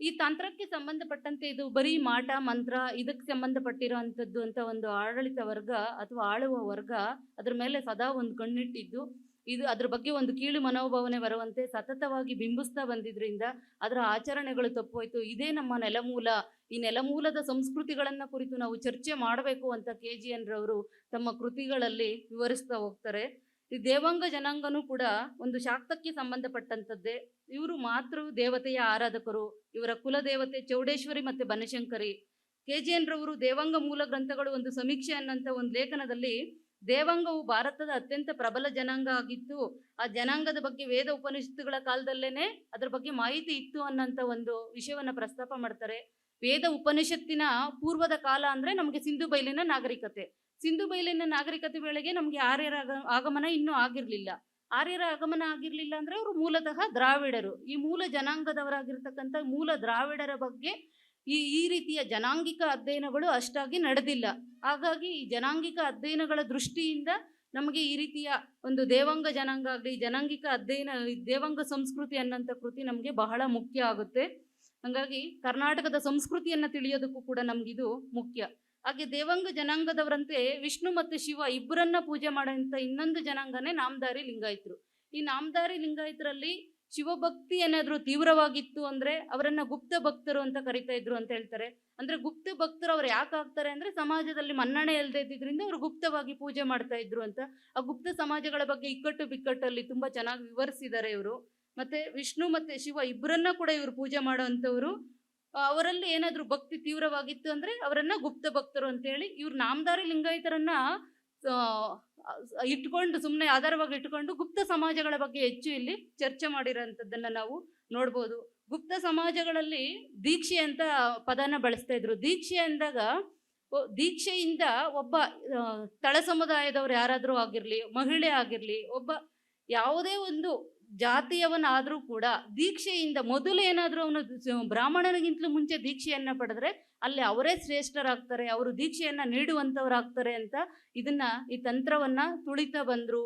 ಈ ತಂತ್ರಕ್ಕೆ ಸಂಬಂಧಪಟ್ಟಂತೆ ಇದು ಬರೀ ಮಾಟ ಮಂತ್ರ ಇದಕ್ಕೆ ಸಂಬಂಧಪಟ್ಟಿರೋ ಅಂಥದ್ದು ಅಂತ ಒಂದು ಆಡಳಿತ ವರ್ಗ ಅಥವಾ ಆಳುವ ವರ್ಗ ಅದ್ರ ಮೇಲೆ ಸದಾ ಒಂದು ಕಣ್ಣಿಟ್ಟಿದ್ದು. ಇದು ಅದ್ರ ಬಗ್ಗೆ ಒಂದು ಕೀಳು ಮನೋಭಾವನೆ ಬರುವಂತೆ ಸತತವಾಗಿ ಬಿಂಬಿಸ್ತಾ ಬಂದಿದ್ರಿಂದ ಅದರ ಆಚರಣೆಗಳು ತಪ್ಪೋಯ್ತು. ಇದೇ ನಮ್ಮ ನೆಲಮೂಲ. ಈ ನೆಲಮೂಲದ ಸಂಸ್ಕೃತಿಗಳನ್ನ ಕುರಿತು ನಾವು ಚರ್ಚೆ ಮಾಡಬೇಕು ಅಂತ ಕೆ ಜಿ ಎನ್ ರವರು ತಮ್ಮ ಕೃತಿಗಳಲ್ಲಿ ವಿವರಿಸ್ತಾ ಹೋಗ್ತಾರೆ. ಈ ದೇವಾಂಗ ಜನಾಂಗನೂ ಕೂಡ ಒಂದು ಶಾಕ್ತಕ್ಕೆ ಸಂಬಂಧಪಟ್ಟಂಥದ್ದೇ. ಇವರು ಮಾತೃ ದೇವತೆಯ ಆರಾಧಕರು. ಇವರ ಕುಲದೇವತೆ ಚೌಡೇಶ್ವರಿ ಮತ್ತೆ ಬನಶಂಕರಿ. ಕೆ ಜಿ ಎನ್ ರವರು ದೇವಾಂಗ ಮೂಲ ಗ್ರಂಥಗಳು ಒಂದು ಸಮೀಕ್ಷೆ ಅನ್ನಂತ ಒಂದು ಲೇಖನದಲ್ಲಿ, ದೇವಾಂಗವು ಭಾರತದ ಅತ್ಯಂತ ಪ್ರಬಲ ಜನಾಂಗ ಆಗಿತ್ತು. ಆ ಜನಾಂಗದ ಬಗ್ಗೆ ವೇದ ಉಪನಿಷತ್ತುಗಳ ಕಾಲದಲ್ಲೇನೆ ಅದರ ಬಗ್ಗೆ ಮಾಹಿತಿ ಇತ್ತು ಅನ್ನೋಂಥ ಒಂದು ವಿಷಯವನ್ನ ಪ್ರಸ್ತಾಪ ಮಾಡ್ತಾರೆ. ವೇದ ಉಪನಿಷತ್ತಿನ ಪೂರ್ವದ ಕಾಲ ಅಂದ್ರೆ ನಮಗೆ ಸಿಂಧು ಬಯಲಿನ ನಾಗರಿಕತೆ. ಸಿಂಧು ಬಯಲಿನ ನಾಗರಿಕತೆ ವೇಳೆಗೆ ನಮಗೆ ಆರ್ಯರ ಆಗಮನ ಇನ್ನೂ ಆಗಿರ್ಲಿಲ್ಲ. ಆರ್ಯರ ಆಗಮನ ಆಗಿರಲಿಲ್ಲ ಅಂದ್ರೆ ಅವರು ಮೂಲತಃ ದ್ರಾವಿಡರು. ಈ ಮೂಲ ಜನಾಂಗದವರಾಗಿರ್ತಕ್ಕಂಥ ಮೂಲ ದ್ರಾವಿಡರ ಬಗ್ಗೆ ಈ ಈ ರೀತಿಯ ಜನಾಂಗಿಕ ಅಧ್ಯಯನಗಳು ಅಷ್ಟಾಗಿ ನಡೆದಿಲ್ಲ. ಹಾಗಾಗಿ ಈ ಜನಾಂಗಿಕ ಅಧ್ಯಯನಗಳ ದೃಷ್ಟಿಯಿಂದ ನಮಗೆ ಈ ರೀತಿಯ ಒಂದು ದೇವಾಂಗ ಜನಾಂಗ ಆಗಲಿ, ಜನಾಂಗಿಕ ಅಧ್ಯಯನ ದೇವಾಂಗ ಸಂಸ್ಕೃತಿ ಅನ್ನೋಂಥ ಕೃತಿ ನಮಗೆ ಬಹಳ ಮುಖ್ಯ ಆಗುತ್ತೆ. ಹಾಗಾಗಿ ಕರ್ನಾಟಕದ ಸಂಸ್ಕೃತಿಯನ್ನು ತಿಳಿಯೋದಕ್ಕೂ ಕೂಡ ನಮಗಿದು ಮುಖ್ಯ. ಹಾಗೆ ದೇವಾಂಗ ಜನಾಂಗದವರಂತೆ ವಿಷ್ಣು ಮತ್ತು ಶಿವ ಇಬ್ಬರನ್ನ ಪೂಜೆ ಮಾಡೋಂಥ ಇನ್ನೊಂದು ಜನಾಂಗನೇ ನಾಮದಾರಿ ಲಿಂಗಾಯತರು. ಈ ನಾಮದಾರಿ ಲಿಂಗಾಯತರಲ್ಲಿ ಶಿವಭಕ್ತಿ ಏನಾದರೂ ತೀವ್ರವಾಗಿತ್ತು ಅಂದ್ರೆ ಅವರನ್ನ ಗುಪ್ತ ಭಕ್ತರು ಅಂತ ಕರಿತಾ ಇದ್ರು ಅಂತ ಹೇಳ್ತಾರೆ. ಅಂದ್ರೆ ಗುಪ್ತ ಭಕ್ತರು ಅವ್ರು ಯಾಕೆ ಆಗ್ತಾರೆ ಅಂದ್ರೆ ಸಮಾಜದಲ್ಲಿ ಮನ್ನಣೆ ಇಲ್ಲದೆ ಇದ್ದಿದ್ರಿಂದ ಅವರು ಗುಪ್ತವಾಗಿ ಪೂಜೆ ಮಾಡ್ತಾ ಇದ್ರು ಅಂತ. ಆ ಗುಪ್ತ ಸಮಾಜಗಳ ಬಗ್ಗೆ ಇಕ್ಕಟ್ಟು ಬಿಕ್ಕಟ್ಟಲ್ಲಿ ತುಂಬಾ ಚೆನ್ನಾಗಿ ವಿವರಿಸಿದ್ದಾರೆ ಇವರು. ಮತ್ತೆ ವಿಷ್ಣು ಮತ್ತೆ ಶಿವ ಇಬ್ಬರನ್ನ ಕೂಡ ಇವರು ಪೂಜೆ ಮಾಡುವಂಥವ್ರು ಅವರಲ್ಲಿ ಏನಾದರೂ ಭಕ್ತಿ ತೀವ್ರವಾಗಿತ್ತು ಅಂದ್ರೆ ಅವರನ್ನ ಗುಪ್ತ ಭಕ್ತರು ಅಂತೇಳಿ ಇವ್ರು ನಾಮದಾರಿ ಲಿಂಗಾಯತರನ್ನ ಇಟ್ಕೊಂಡು ಸುಮ್ಮನೆ ಆಧಾರವಾಗಿ ಇಟ್ಕೊಂಡು ಗುಪ್ತ ಸಮಾಜಗಳ ಬಗ್ಗೆ ಹೆಚ್ಚು ಇಲ್ಲಿ ಚರ್ಚೆ ಮಾಡಿರೋಂಥದ್ದನ್ನ ನಾವು ನೋಡ್ಬೋದು. ಗುಪ್ತ ಸಮಾಜಗಳಲ್ಲಿ ದೀಕ್ಷೆ ಅಂತ ಪದನ ಬಳಸ್ತಾ ಇದ್ರು. ದೀಕ್ಷೆ ಅಂದಾಗ ದೀಕ್ಷೆಯಿಂದ ಒಬ್ಬ ತಳ ಸಮುದಾಯದವ್ರು ಯಾರಾದರೂ ಆಗಿರಲಿ, ಮಹಿಳೆ ಆಗಿರಲಿ, ಒಬ್ಬ ಯಾವುದೇ ಒಂದು ಜಾತಿಯವನಾದರೂ ಕೂಡ ದೀಕ್ಷೆಯಿಂದ ಮೊದಲು ಏನಾದರೂ ಅವನು ಬ್ರಾಹ್ಮಣನಿಗಿಂತಲೂ ಮುಂಚೆ ದೀಕ್ಷೆಯನ್ನು ಪಡೆದ್ರೆ ಅಲ್ಲಿ ಅವರೇ ಶ್ರೇಷ್ಠರಾಗ್ತಾರೆ, ಅವರು ದೀಕ್ಷೆಯನ್ನು ನೀಡುವಂಥವರಾಗ್ತಾರೆ ಅಂತ ಇದನ್ನ ಈ ತಂತ್ರವನ್ನು ತುಳಿತಾ ಬಂದರು.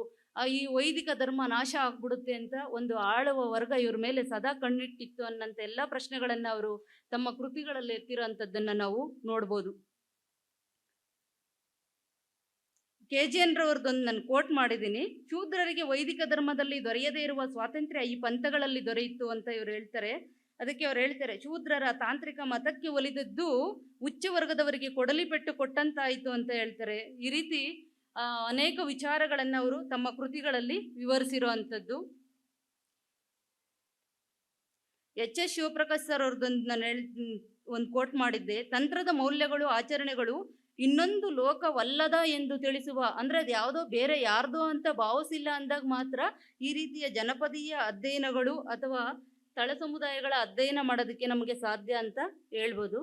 ಈ ವೈದಿಕ ಧರ್ಮ ನಾಶ ಆಗ್ಬಿಡುತ್ತೆ ಅಂತ ಒಂದು ಆಳುವ ವರ್ಗ ಇವ್ರ ಮೇಲೆ ಸದಾ ಕಣ್ಣಿಟ್ಟಿತ್ತು ಅನ್ನಂತ ಎಲ್ಲ ಪ್ರಶ್ನೆಗಳನ್ನು ಅವರು ತಮ್ಮ ಕೃತಿಗಳಲ್ಲಿ ಎತ್ತಿರೋ ಅಂಥದ್ದನ್ನ ನಾವು ನೋಡ್ಬೋದು. ಕೆ ಜಿ ಎನ್ ರವ್ರದ್ದೊಂದು ನಾನು ಕೋಟ್ ಮಾಡಿದ್ದೀನಿ. ಶೂದ್ರರಿಗೆ ವೈದಿಕ ಧರ್ಮದಲ್ಲಿ ದೊರೆಯದೇ ಇರುವ ಸ್ವಾತಂತ್ರ್ಯ ಈ ಪಂಥಗಳಲ್ಲಿ ದೊರೆಯಿತು ಅಂತ ಇವ್ರು ಹೇಳ್ತಾರೆ. ಅದಕ್ಕೆ ಅವ್ರು ಹೇಳ್ತಾರೆ, ಶೂದ್ರರ ತಾಂತ್ರಿಕ ಮತಕ್ಕೆ ಒಲಿದದ್ದು ಉಚ್ಚ ವರ್ಗದವರಿಗೆ ಕೊಡಲಿ ಪೆಟ್ಟು ಕೊಟ್ಟಂತಾಯಿತು ಅಂತ ಹೇಳ್ತಾರೆ. ಈ ರೀತಿ ಅನೇಕ ವಿಚಾರಗಳನ್ನು ಅವರು ತಮ್ಮ ಕೃತಿಗಳಲ್ಲಿ ವಿವರಿಸಿರುವಂಥದ್ದು. ಎಚ್ ಎಸ್ ಶಿವಪ್ರಕಾಶ್ ಸರ್ ಅವ್ರದ್ದೊಂದು ನಾನು ಹೇಳ್ ಒಂದು ಕೋಟ್ ಮಾಡಿದ್ದೆ. ತಂತ್ರದ ಮೌಲ್ಯಗಳು, ಆಚರಣೆಗಳು ಇನ್ನೊಂದು ಲೋಕವಲ್ಲದ ಎಂದು ತಿಳಿಸುವ, ಅಂದರೆ ಅದು ಯಾವುದೋ ಬೇರೆ ಯಾರ್ದೋ ಅಂತ ಭಾವಿಸಿಲ್ಲ ಅಂದಾಗ ಮಾತ್ರ ಈ ರೀತಿಯ ಜನಪದೀಯ ಅಧ್ಯಯನಗಳು ಅಥವಾ ತಳ ಸಮುದಾಯಗಳ ಅಧ್ಯಯನ ಮಾಡೋದಕ್ಕೆ ನಮಗೆ ಸಾಧ್ಯ ಅಂತ ಹೇಳ್ಬೋದು.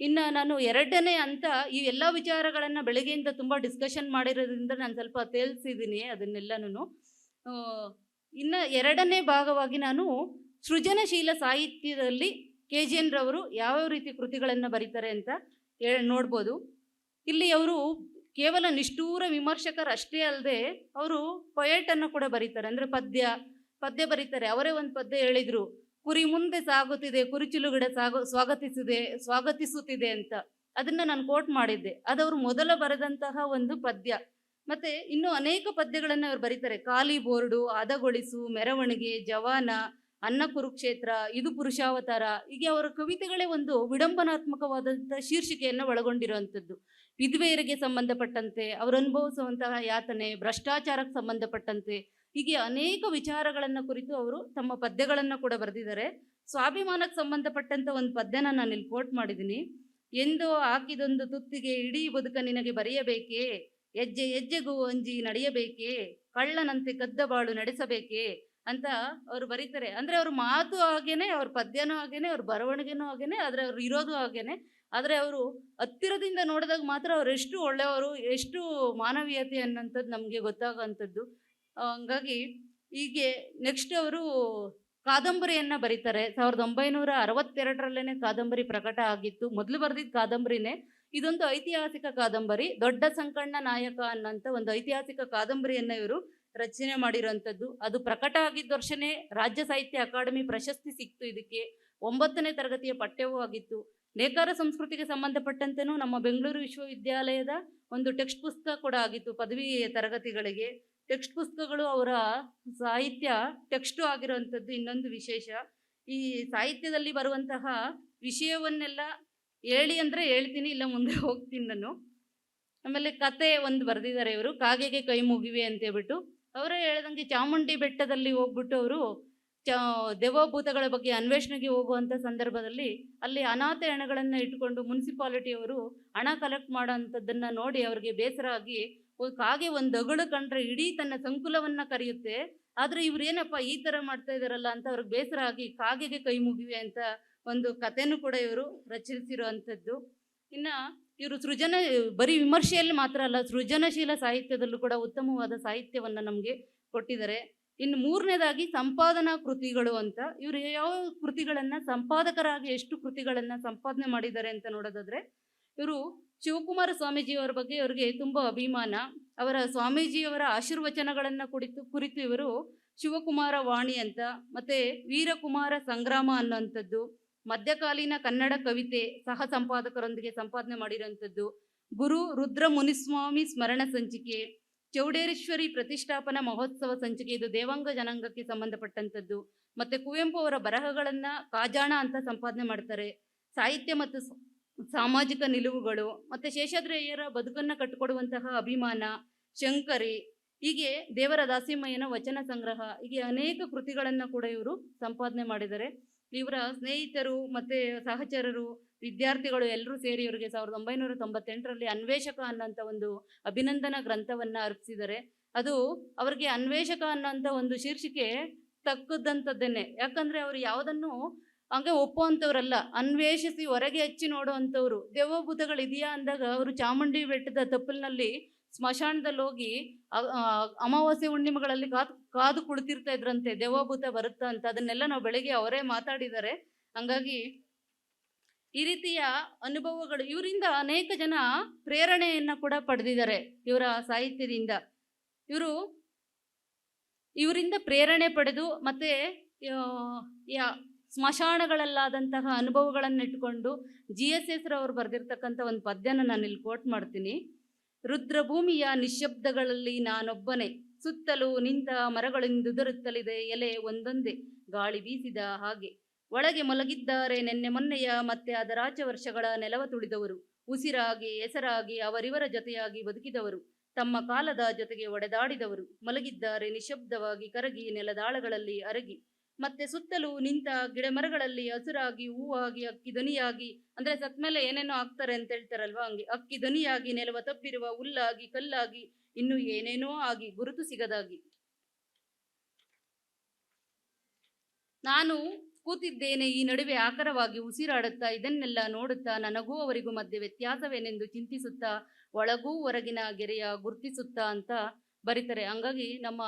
ಇನ್ನು ನಾನು ಎರಡನೇ ಅಂತ ಈ ಎಲ್ಲ ವಿಚಾರಗಳನ್ನು ಬೆಳಗ್ಗೆಯಿಂದ ತುಂಬ ಡಿಸ್ಕಷನ್ ಮಾಡಿರೋದ್ರಿಂದ ನಾನು ಸ್ವಲ್ಪ ತೇಲ್ಸಿದ್ದೀನಿ ಅದನ್ನೆಲ್ಲನೂ ಇನ್ನು ಎರಡನೇ ಭಾಗವಾಗಿ ನಾನು ಸೃಜನಶೀಲ ಸಾಹಿತ್ಯದಲ್ಲಿ ಕೆ ಜಿ ಎನ್ ರವರು ಯಾವ್ಯಾವ ರೀತಿ ಕೃತಿಗಳನ್ನು ಬರೀತಾರೆ ಅಂತ ಹೇಳಿ, ನೋಡ್ಬೋದು. ಇಲ್ಲಿ ಅವರು ಕೇವಲ ನಿಷ್ಠೂರ ವಿಮರ್ಶಕರಷ್ಟೇ ಅಲ್ಲದೆ ಅವರು ಪೊಯೆಟನ್ನು ಕೂಡ ಬರೀತಾರೆ. ಅಂದರೆ ಪದ್ಯ ಪದ್ಯ ಬರೀತಾರೆ. ಅವರೇ ಒಂದು ಪದ್ಯ ಹೇಳಿದರು. ಕುರಿ ಮುಂದೆ ಸಾಗುತ್ತಿದೆ ಕುರಿಚಿಲುಗಿಡ ಸಾಗು, ಸ್ವಾಗತಿಸಿದೆ, ಸ್ವಾಗತಿಸುತ್ತಿದೆ ಅಂತ. ಅದನ್ನು ನಾನು ಕೋಟ್ ಮಾಡಿದ್ದೆ. ಅದವರು ಮೊದಲ ಬರೆದಂತಹ ಒಂದು ಪದ್ಯ. ಮತ್ತು ಇನ್ನೂ ಅನೇಕ ಪದ್ಯಗಳನ್ನು ಅವರು ಬರೀತಾರೆ. ಖಾಲಿ ಬೋರ್ಡು ಹದಗೊಳಿಸು ಮೆರವಣಿಗೆ, ಜವಾನ, ಅನ್ನ ಕುರುಕ್ಷೇತ್ರ, ಇದು ಪುರುಷಾವತಾರ. ಹೀಗೆ ಅವರ ಕವಿತೆಗಳೇ ಒಂದು ವಿಡಂಬನಾತ್ಮಕವಾದಂಥ ಶೀರ್ಷಿಕೆಯನ್ನು ಒಳಗೊಂಡಿರುವಂಥದ್ದು. ವಿಧವೆಯರಿಗೆ ಸಂಬಂಧಪಟ್ಟಂತೆ, ಅವರು ಅನುಭವಿಸುವಂತಹ ಯಾತನೆ, ಭ್ರಷ್ಟಾಚಾರಕ್ಕೆ ಸಂಬಂಧಪಟ್ಟಂತೆ, ಹೀಗೆ ಅನೇಕ ವಿಚಾರಗಳನ್ನು ಕುರಿತು ಅವರು ತಮ್ಮ ಪದ್ಯಗಳನ್ನು ಕೂಡ ಬರೆದಿದ್ದಾರೆ. ಸ್ವಾಭಿಮಾನಕ್ಕೆ ಸಂಬಂಧಪಟ್ಟಂತ ಒಂದು ಪದ್ಯನ ನಾನು ಇಲ್ಲಿ ಕೋಟ್ ಮಾಡಿದ್ದೀನಿ ಎಂದು ಹಾಕಿದೊಂದು ತುತ್ತಿಗೆ ಇಡೀ ಬದುಕ ನಿನಗೆ ಬರೆಯಬೇಕೇ? ಹೆಜ್ಜೆ ಹೆಜ್ಜೆಗೂ ಅಂಜಿ ನಡೆಯಬೇಕೇ? ಕಳ್ಳನಂತೆ ಕದ್ದ ಬಾಳು ನಡೆಸಬೇಕೇ? ಅಂತ ಅವರು ಬರೀತಾರೆ. ಅಂದ್ರೆ ಅವ್ರ ಮಾತು ಹಾಗೇನೆ, ಅವ್ರ ಪದ್ಯನೂ ಹಾಗೇನೆ, ಅವ್ರ ಬರವಣಿಗೆನೂ ಹಾಗೇನೆ, ಆದ್ರೆ ಅವ್ರು ಇರೋದು ಹಾಗೇನೆ. ಆದ್ರೆ ಅವರು ಹತ್ತಿರದಿಂದ ನೋಡಿದಾಗ ಮಾತ್ರ ಅವರು ಎಷ್ಟು ಒಳ್ಳೆಯವರು ಎಷ್ಟು ಮಾನವೀಯತೆ ಅನ್ನೋಂಥದ್ದು ನಮಗೆ ಗೊತ್ತಾಗೋವಂಥದ್ದು ಆ, ಹಂಗಾಗಿ ಹೀಗೆ ನೆಕ್ಸ್ಟ್ ಅವರು ಕಾದಂಬರಿಯನ್ನು ಬರೀತಾರೆ. ಸಾವಿರದ ಒಂಬೈನೂರ ಅರವತ್ತೆರಡರಲ್ಲೇ ಕಾದಂಬರಿ ಪ್ರಕಟ ಆಗಿತ್ತು. ಮೊದಲು ಬರೆದಿದ್ದ ಕಾದಂಬರಿನೇ ಇದೊಂದು ಐತಿಹಾಸಿಕ ಕಾದಂಬರಿ ದೊಡ್ಡ ಸಂಕಣ್ಣ ನಾಯಕ ಅನ್ನೋಂಥ ಒಂದು ಐತಿಹಾಸಿಕ ಕಾದಂಬರಿಯನ್ನು ಇವರು ರಚನೆ ಮಾಡಿರೋಂಥದ್ದು. ಅದು ಪ್ರಕಟ ಆಗಿದ್ದ ವರ್ಷನೇ ರಾಜ್ಯ ಸಾಹಿತ್ಯ ಅಕಾಡೆಮಿ ಪ್ರಶಸ್ತಿ ಸಿಕ್ತು ಇದಕ್ಕೆ. ಒಂಬತ್ತನೇ ತರಗತಿಯ ಪಠ್ಯವೂ ಆಗಿತ್ತು. ನೇಕಾರ ಸಂಸ್ಕೃತಿಗೆ ಸಂಬಂಧಪಟ್ಟಂತೆಯೂ ನಮ್ಮ ಬೆಂಗಳೂರು ವಿಶ್ವವಿದ್ಯಾಲಯದ ಒಂದು ಟೆಕ್ಸ್ಟ್ ಪುಸ್ತಕ ಕೂಡ ಆಗಿತ್ತು ಪದವಿ ತರಗತಿಗಳಿಗೆ. ಟೆಕ್ಸ್ಟ್ ಪುಸ್ತಕಗಳು ಅವರ ಸಾಹಿತ್ಯ ಟೆಕ್ಸ್ಟು ಆಗಿರುವಂಥದ್ದು ಇನ್ನೊಂದು ವಿಶೇಷ. ಈ ಸಾಹಿತ್ಯದಲ್ಲಿ ಬರುವಂತಹ ವಿಷಯವನ್ನೆಲ್ಲ ಹೇಳಿ ಅಂದರೆ ಹೇಳ್ತೀನಿ, ಇಲ್ಲ ಮುಂದೆ ಹೋಗ್ತೀನಿ ನಾನು. ಆಮೇಲೆ ಕತೆ ಒಂದು ಬರೆದಿದ್ದಾರೆ ಇವರು, ಕಾಗೆಗೆ ಕೈ ಮುಗಿವೆ ಅಂತ ಹೇಳ್ಬಿಟ್ಟು. ಅವರೇ ಹೇಳ್ದಂಗೆ ಚಾಮುಂಡಿ ಬೆಟ್ಟದಲ್ಲಿ ಹೋಗ್ಬಿಟ್ಟು ಅವರು ದೇವಭೂತಗಳ ಬಗ್ಗೆ ಅನ್ವೇಷಣೆಗೆ ಹೋಗುವಂಥ ಸಂದರ್ಭದಲ್ಲಿ ಅಲ್ಲಿ ಅನಾಥ ಹೆಣಗಳನ್ನು ಇಟ್ಟುಕೊಂಡು ಮುನ್ಸಿಪಾಲಿಟಿಯವರು ಹಣ ಕಲೆಕ್ಟ್ ಮಾಡೋಂಥದ್ದನ್ನು ನೋಡಿ ಅವರಿಗೆ ಬೇಸರ ಆಗಿ ಕಾಗೆ ಒಂದು ಅಗಳು ಕಂಡ್ರೆ ಇಡೀ ತನ್ನ ಸಂಕುಲವನ್ನು ಕರೆಯುತ್ತೆ. ಆದರೆ ಇವ್ರು ಏನಪ್ಪ ಈ ಥರ ಮಾಡ್ತಾ ಇದ್ದಾರಲ್ಲ ಅಂತ ಅವ್ರಿಗೆ ಬೇಸರ ಆಗಿ ಕಾಗೆಗೆ ಕೈ ಮುಗಿವೆ ಅಂತ ಒಂದು ಕಥೆನೂ ಕೂಡ ಇವರು ರಚಿಸಿರುವಂಥದ್ದು ಇನ್ನು ಇವರು ಸೃಜನ, ಬರೀ ವಿಮರ್ಶೆಯಲ್ಲಿ ಮಾತ್ರ ಅಲ್ಲ, ಸೃಜನಶೀಲ ಸಾಹಿತ್ಯದಲ್ಲೂ ಕೂಡ ಉತ್ತಮವಾದ ಸಾಹಿತ್ಯವನ್ನು ನಮಗೆ ಕೊಟ್ಟಿದ್ದಾರೆ. ಇನ್ನು ಮೂರನೇದಾಗಿ ಸಂಪಾದನಾ ಕೃತಿಗಳು ಅಂತ. ಇವರು ಯಾವ ಕೃತಿಗಳನ್ನ ಸಂಪಾದಕರಾಗಿ ಎಷ್ಟು ಕೃತಿಗಳನ್ನ ಸಂಪಾದನೆ ಮಾಡಿದ್ದಾರೆ ಅಂತ ನೋಡೋದಾದ್ರೆ, ಇವರು ಶಿವಕುಮಾರ ಸ್ವಾಮೀಜಿಯವರ ಬಗ್ಗೆ ಇವರಿಗೆ ತುಂಬ ಅಭಿಮಾನ. ಅವರ ಸ್ವಾಮೀಜಿಯವರ ಆಶೀರ್ವಚನಗಳನ್ನು ಕುರಿತು ಕುರಿತು ಇವರು ಶಿವಕುಮಾರ ವಾಣಿ ಅಂತ, ಮತ್ತೆ ವೀರಕುಮಾರ ಸಂಗ್ರಾಮ ಅನ್ನೋಂಥದ್ದು ಮಧ್ಯಕಾಲೀನ ಕನ್ನಡ ಕವಿತೆ ಸಹ ಸಂಪಾದಕರೊಂದಿಗೆ ಸಂಪಾದನೆ ಮಾಡಿರೋಂಥದ್ದು ಗುರು ರುದ್ರ ಮುನಿಸ್ವಾಮಿ ಸ್ಮರಣ ಸಂಚಿಕೆ ಚೌಡೇಶ್ವರಿ ಪ್ರತಿಷ್ಠಾಪನಾ ಮಹೋತ್ಸವ ಸಂಚಿಕೆ ಇದು ದೇವಾಂಗ ಜನಾಂಗಕ್ಕೆ ಸಂಬಂಧಪಟ್ಟಂಥದ್ದು. ಮತ್ತೆ ಕುವೆಂಪು ಅವರ ಬರಹಗಳನ್ನು ಕಾಜಾಣ ಅಂತ ಸಂಪಾದನೆ ಮಾಡ್ತಾರೆ. ಸಾಹಿತ್ಯ ಮತ್ತು ಸಾಮಾಜಿಕ ನಿಲುವುಗಳು, ಮತ್ತೆ ಶೇಷಾದ್ರಯ್ಯರ ಬದುಕನ್ನ ಕಟ್ಟಿಕೊಡುವಂತಹ ಅಭಿಮಾನ, ಶಂಕರಿ, ಹೀಗೆ ದೇವರ ದಾಸಿಮಯ್ಯನ ವಚನ ಸಂಗ್ರಹ, ಹೀಗೆ ಅನೇಕ ಕೃತಿಗಳನ್ನು ಕೂಡ ಇವರು ಸಂಪಾದನೆ ಮಾಡಿದ್ದಾರೆ ಇವರ ಸ್ನೇಹಿತರು ಮತ್ತೆ ಸಹಚರರು ವಿದ್ಯಾರ್ಥಿಗಳು ಎಲ್ಲರೂ ಸೇರಿ ಇವರಿಗೆ ಸಾವಿರದ ಒಂಬೈನೂರ ತೊಂಬತ್ತೆಂಟರಲ್ಲಿ ಅನ್ವೇಷಕ ಅನ್ನೋಂಥ ಒಂದು ಅಭಿನಂದನಾ ಗ್ರಂಥವನ್ನು ಅರ್ಪಿಸಿದ್ದಾರೆ. ಅದು ಅವರಿಗೆ ಅನ್ವೇಷಕ ಅನ್ನೋಂಥ ಒಂದು ಶೀರ್ಷಿಕೆ ತಕ್ಕದಂಥದ್ದೇನೆ ಯಾಕಂದರೆ ಅವರು ಯಾವುದನ್ನು ಹಂಗೆ ಒಪ್ಪುವಂಥವ್ರಲ್ಲ. ಅನ್ವೇಷಿಸಿ ಹೊರಗೆ ಹಚ್ಚಿ ನೋಡುವಂಥವ್ರು. ದೇವಭೂತಗಳು ಇದೆಯಾ ಅಂದಾಗ ಅವರು ಚಾಮುಂಡಿ ಬೆಟ್ಟದ ತಪ್ಪಲಿನಲ್ಲಿ ಸ್ಮಶಾನದಲ್ಲಿ ಹೋಗಿ ಅಮಾವಾಸ್ಯೆ ಹುಣ್ಣಿಮೆಗಳಲ್ಲಿ ಕಾದು ಕಾದು ಕುಳಿತಿರ್ತಾ ಇದ್ರಂತೆ. ದೇವಭೂತ ಬರುತ್ತಾ ಅಂತ. ಅದನ್ನೆಲ್ಲ ನಾವು ಬೆಳಗ್ಗೆ ಅವರೇ ಮಾತಾಡಿದ್ದಾರೆ. ಹಂಗಾಗಿ ಈ ರೀತಿಯ ಅನುಭವಗಳು ಇವರಿಂದ ಅನೇಕ ಜನ ಪ್ರೇರಣೆಯನ್ನು ಕೂಡ ಪಡೆದಿದ್ದಾರೆ ಇವರ ಸಾಹಿತ್ಯದಿಂದ. ಇವರು ಇವರಿಂದ ಪ್ರೇರಣೆ ಪಡೆದು ಮತ್ತೆ ಸ್ಮಶಾನಗಳಲ್ಲಾದಂತಹ ಅನುಭವಗಳನ್ನು ಇಟ್ಕೊಂಡು ಜಿ ಎಸ್ ಎಸ್ ರವರು ಬರೆದಿರ್ತಕ್ಕಂಥ ಒಂದು ಪದ್ಯನ ನಾನು ಇಲ್ಲಿ ಕೋಟ್ ಮಾಡ್ತೀನಿ. ರುದ್ರಭೂಮಿಯ ನಿಶಬ್ದಗಳಲ್ಲಿ ನಾನೊಬ್ಬನೇ, ಸುತ್ತಲೂ ನಿಂತ ಮರಗಳಿಂದುದರುತ್ತಲಿದೆ ಎಲೆ ಒಂದೊಂದೇ, ಗಾಳಿ ಬೀಸಿದ ಹಾಗೆ ಒಳಗೆ ಮಲಗಿದ್ದಾರೆ ನಿನ್ನೆ ಮೊನ್ನೆಯ ಮತ್ತೆ ಅದರಾಚ ವರ್ಷಗಳ ನೆಲವ ತುಳಿದವರು. ಉಸಿರಾಗಿ, ಹೆಸರಾಗಿ, ಅವರಿವರ ಜೊತೆಯಾಗಿ ಬದುಕಿದವರು. ತಮ್ಮ ಕಾಲದ ಜೊತೆಗೆ ಒಡೆದಾಡಿದವರು. ಮಲಗಿದ್ದಾರೆ ನಿಶಬ್ದವಾಗಿ ಕರಗಿ ನೆಲದಾಳಗಳಲ್ಲಿ ಅರಗಿ. ಮತ್ತೆ ಸುತ್ತಲೂ ನಿಂತ ಗಿಡಮರಗಳಲ್ಲಿ ಹಸುರಾಗಿ, ಹೂವಾಗಿ, ಅಕ್ಕಿ ಧ್ವನಿಯಾಗಿ ಅಂದ್ರೆ ಸತ್ಮೇಲೆ ಏನೇನೋ ಆಗ್ತಾರೆ ಅಂತ ಹೇಳ್ತಾರಲ್ವಾ ಹಂಗೆ. ಅಕ್ಕಿ ಧ್ವನಿಯಾಗಿ ನೆಲವ ತಬ್ಬಿರುವ, ಹುಲ್ಲಾಗಿ, ಕಲ್ಲಾಗಿ, ಇನ್ನು ಏನೇನೋ ಆಗಿ ಗುರುತು ಸಿಗದಾಗಿ. ನಾನು ಕೂತಿದ್ದೇನೆ ಈ ನಡುವೆ ಆಕರವಾಗಿ ಉಸಿರಾಡುತ್ತಾ ಇದನ್ನೆಲ್ಲ ನೋಡುತ್ತಾ ನನಗೂ ಅವರಿಗೂ ಮಧ್ಯೆ ವ್ಯತ್ಯಾಸವೇನೆಂದು ಚಿಂತಿಸುತ್ತಾ ಒಳಗೂ ಹೊರಗಿನ ಗೆರೆಯ ಗುರ್ತಿಸುತ್ತಾ ಅಂತ ಬರೀತಾರೆ. ಹಂಗಾಗಿ ನಮ್ಮ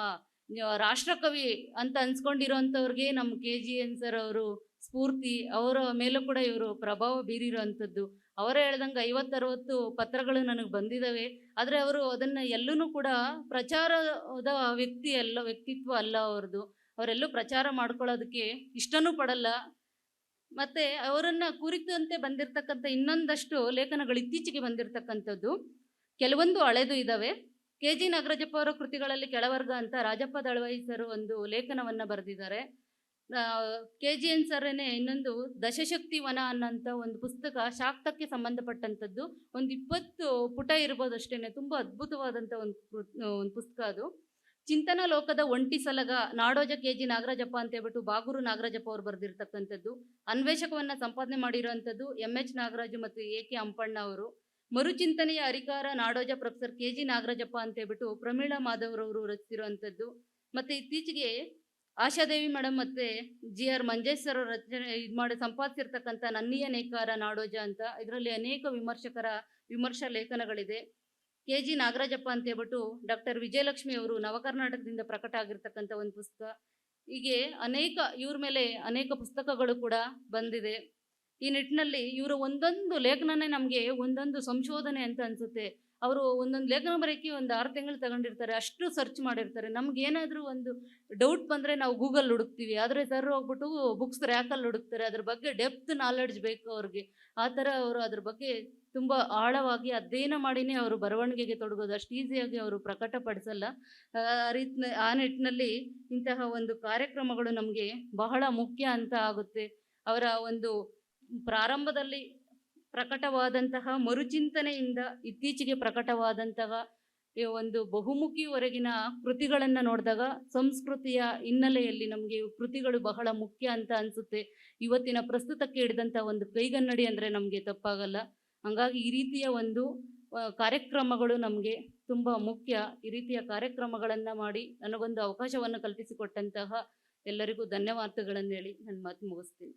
ರಾಷ್ಟ್ರಕವಿ ಅಂತ ಅನ್ಸ್ಕೊಂಡಿರೋಂಥವ್ರಿಗೆ ನಮ್ಮ ಕೆ ಜಿ ಎನ್ ಸರ್ ಅವರು ಸ್ಫೂರ್ತಿ, ಅವರ ಮೇಲೂ ಕೂಡ ಇವರು ಪ್ರಭಾವ ಬೀರಿರೋವಂಥದ್ದು ಅವರೇ ಹೇಳ್ದಂಗೆ ಐವತ್ತರವತ್ತು ಪತ್ರಗಳು ನನಗೆ ಬಂದಿದ್ದಾವೆ. ಆದರೆ ಅವರು ಅದನ್ನು ಎಲ್ಲೂ ಕೂಡ ಪ್ರಚಾರದ ವ್ಯಕ್ತಿ ಅಲ್ಲ, ವ್ಯಕ್ತಿತ್ವ ಅಲ್ಲ ಅವ್ರದ್ದು. ಅವರೆಲ್ಲೂ ಪ್ರಚಾರ ಮಾಡ್ಕೊಳ್ಳೋದಕ್ಕೆ ಇಷ್ಟನೂ ಪಡಲ್ಲ. ಮತ್ತು ಅವರನ್ನು ಕುರಿತಂತೆ ಬಂದಿರತಕ್ಕಂಥ ಇನ್ನೊಂದಷ್ಟು ಲೇಖನಗಳು ಇತ್ತೀಚೆಗೆ ಬಂದಿರತಕ್ಕಂಥದ್ದು. ಕೆಲವೊಂದು ಹಳೆದು ಇದ್ದಾವೆ ಕೆ ಜಿ ನಾಗರಾಜಪ್ಪ ಅವರ ಕೃತಿಗಳಲ್ಲಿ ಕೆಳವರ್ಗ ಅಂತ ರಾಜಪ್ಪ ದಳವಾಯಿ ಸರ್ ಒಂದು ಲೇಖನವನ್ನು ಬರೆದಿದ್ದಾರೆ. ಕೆ ಜಿ ಎನ್ ಸರ್ನೇ ಇನ್ನೊಂದು ದಶಶಕ್ತಿ ವನ ಅನ್ನೋಂಥ ಒಂದು ಪುಸ್ತಕ ಶಾಕ್ತಕ್ಕೆ ಸಂಬಂಧಪಟ್ಟಂಥದ್ದು. ಒಂದು ಇಪ್ಪತ್ತು ಪುಟ ಇರ್ಬೋದು ಅಷ್ಟೇನೆ. ತುಂಬ ಅದ್ಭುತವಾದಂಥ ಒಂದು ಒಂದು ಪುಸ್ತಕ ಅದು. ಚಿಂತನ ಲೋಕದ ಒಂಟಿ ಸಲಗ ನಾಡೋಜ ಕೆ ಜಿ ನಾಗರಾಜಪ್ಪ ಅಂತ ಹೇಳ್ಬಿಟ್ಟು ಬಾಗೂರು ನಾಗರಾಜಪ್ಪ ಅವರು ಬರೆದಿರ್ತಕ್ಕಂಥದ್ದು. ಅನ್ವೇಷಕವನ್ನ ಸಂಪಾದನೆ ಮಾಡಿರುವಂಥದ್ದು ಎಂ ಎಚ್ ನಾಗರಾಜು ಮತ್ತು ಎ ಕೆ ಅಂಪಣ್ಣ ಅವರು. ಮರುಚಿಂತನೆಯ ಅರಿಕಾರ Nadoja professor K G Nagarajappa ಅಂತ ಹೇಳ್ಬಿಟ್ಟು ಪ್ರಮೀಳಾ ಮಾಧವ್ರವರು ರಚಿಸಿರುವಂಥದ್ದು. ಮತ್ತೆ ಇತ್ತೀಚೆಗೆ ಆಶಾದೇವಿ ಮೇಡಮ್ ಮತ್ತೆ ಜಿ ಆರ್ ಮಂಜೇಶ್ ಸರ್ ಅವ್ರು ರಚನೆ ಇದು ಮಾಡಿ ಸಂಪಾದಿಸಿರ್ತಕ್ಕಂಥ ನನ್ನಿಯ ನೇಕಾರ ನಾಡೋಜ ಅಂತ. ಇದರಲ್ಲಿ ಅನೇಕ ವಿಮರ್ಶಕರ ವಿಮರ್ಶಾ ಲೇಖನಗಳಿದೆ. ಕೆ ಜಿ ನಾಗರಾಜಪ್ಪ ಅಂತ ಹೇಳ್ಬಿಟ್ಟು ಡಾಕ್ಟರ್ ವಿಜಯಲಕ್ಷ್ಮಿ ಅವರು ನವಕರ್ನಾಟಕದಿಂದ ಪ್ರಕಟ ಆಗಿರ್ತಕ್ಕಂಥ ಒಂದು ಪುಸ್ತಕ. ಹೀಗೆ ಅನೇಕ, ಇವ್ರ ಮೇಲೆ ಅನೇಕ ಪುಸ್ತಕಗಳು ಕೂಡ ಬಂದಿದೆ. ಈ ನಿಟ್ಟಿನಲ್ಲಿ ಇವರ ಒಂದೊಂದು ಲೇಖನನೇ ನಮಗೆ ಒಂದೊಂದು ಸಂಶೋಧನೆ ಅಂತ ಅನಿಸುತ್ತೆ. ಅವರು ಒಂದೊಂದು ಲೇಖನ ಬರೋಕ್ಕೆ ಒಂದು ಆರು ತಿಂಗಳು ತಗೊಂಡಿರ್ತಾರೆ, ಅಷ್ಟು ಸರ್ಚ್ ಮಾಡಿರ್ತಾರೆ. ನಮ್ಗೆ ಏನಾದರೂ ಒಂದು ಡೌಟ್ ಬಂದರೆ ನಾವು ಗೂಗಲ್ ಹುಡುಕ್ತೀವಿ. ಆದರೆ ಸರ್ ಹೋಗ್ಬಿಟ್ಟು ಬುಕ್ಸ್ ರ್ಯಾಕಲ್ಲಿ ಹುಡುಕ್ತಾರೆ. ಅದ್ರ ಬಗ್ಗೆ ಡೆಪ್ತ್ ನಾಲೆಡ್ಜ್ ಬೇಕು ಅವ್ರಿಗೆ. ಆ ಥರ ಅವರು ಅದ್ರ ಬಗ್ಗೆ ತುಂಬ ಆಳವಾಗಿ ಅಧ್ಯಯನ ಮಾಡಿನೇ ಅವರು ಬರವಣಿಗೆಗೆ ತೊಡಗೋದು. ಅಷ್ಟು ಈಸಿಯಾಗಿ ಅವರು ಪ್ರಕಟಪಡಿಸಲ್ಲ. ಆ ರೀತಿ ಆ ನಿಟ್ಟಿನಲ್ಲಿ ಇಂತಹ ಒಂದು ಕಾರ್ಯಕ್ರಮಗಳು ನಮಗೆ ಬಹಳ ಮುಖ್ಯ ಅಂತ ಆಗುತ್ತೆ. ಅವರ ಒಂದು ಪ್ರಾರಂಭದಲ್ಲಿ ಪ್ರಕಟವಾದಂತಹ ಮರುಚಿಂತನೆಯಿಂದ ಇತ್ತೀಚೆಗೆ ಪ್ರಕಟವಾದಂತಹ ಒಂದು ಬಹುಮುಖಿವರೆಗಿನ ಕೃತಿಗಳನ್ನು ನೋಡಿದಾಗ ಸಂಸ್ಕೃತಿಯ ಹಿನ್ನೆಲೆಯಲ್ಲಿ ನಮಗೆ ಕೃತಿಗಳು ಬಹಳ ಮುಖ್ಯ ಅಂತ ಅನಿಸುತ್ತೆ. ಇವತ್ತಿನ ಪ್ರಸ್ತುತಕ್ಕೆ ಹಿಡಿದಂಥ ಒಂದು ಕೈಗನ್ನಡಿ ಅಂದರೆ ನಮಗೆ ತಪ್ಪಾಗಲ್ಲ. ಹಂಗಾಗಿ ಈ ರೀತಿಯ ಒಂದು ಕಾರ್ಯಕ್ರಮಗಳು ನಮಗೆ ತುಂಬ ಮುಖ್ಯ. ಈ ರೀತಿಯ ಕಾರ್ಯಕ್ರಮಗಳನ್ನು ಮಾಡಿ ನನಗೊಂದು ಅವಕಾಶವನ್ನು ಕಲ್ಪಿಸಿಕೊಟ್ಟಂತಹ ಎಲ್ಲರಿಗೂ ಧನ್ಯವಾದಗಳನ್ನು ಹೇಳಿ ನನ್ನ ಮಾತು ಮುಗಿಸ್ತೀನಿ.